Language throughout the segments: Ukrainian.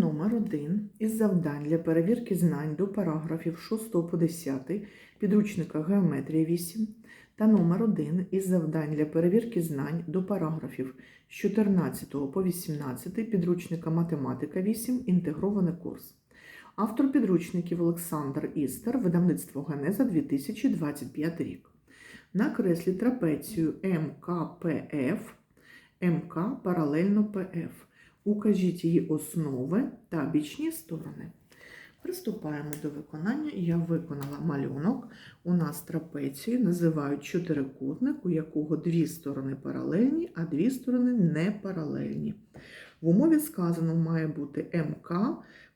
номер 1 із завдань для перевірки знань до параграфів 6 по 10 підручника Геометрія 8 та номер 1 із завдань для перевірки знань до параграфів з 14 по 18 підручника Математика 8 інтегрований курс. Автор підручників Олександр Істер, видавництво Генеза 2025 рік. Накреслі трапецію МКПФ, МК паралельно ПФ. Укажіть її основи та бічні сторони. Приступаємо до виконання. Я виконала малюнок. У нас трапецію називають чотирикутник, у якого дві сторони паралельні, а дві сторони не паралельні. В умові сказано має бути МК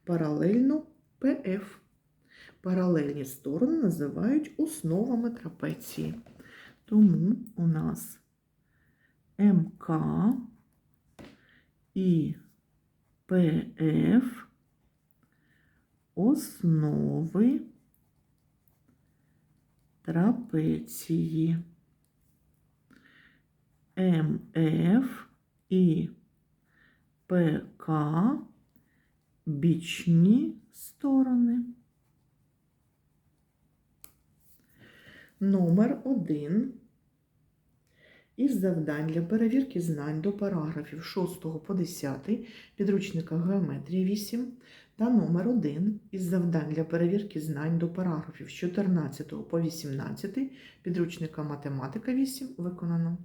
паралельно ПФ. Паралельні сторони називають основами трапеції. Тому у нас МК і ПФ основи трапеції. МФ і ПК бічні сторони. Номер 1 із завдань для перевірки знань до параграфів 6 по 10 підручника Геометрія 8 та номер 1 із завдань для перевірки знань до параграфів з 14 по 18 підручника Математика 8 виконано.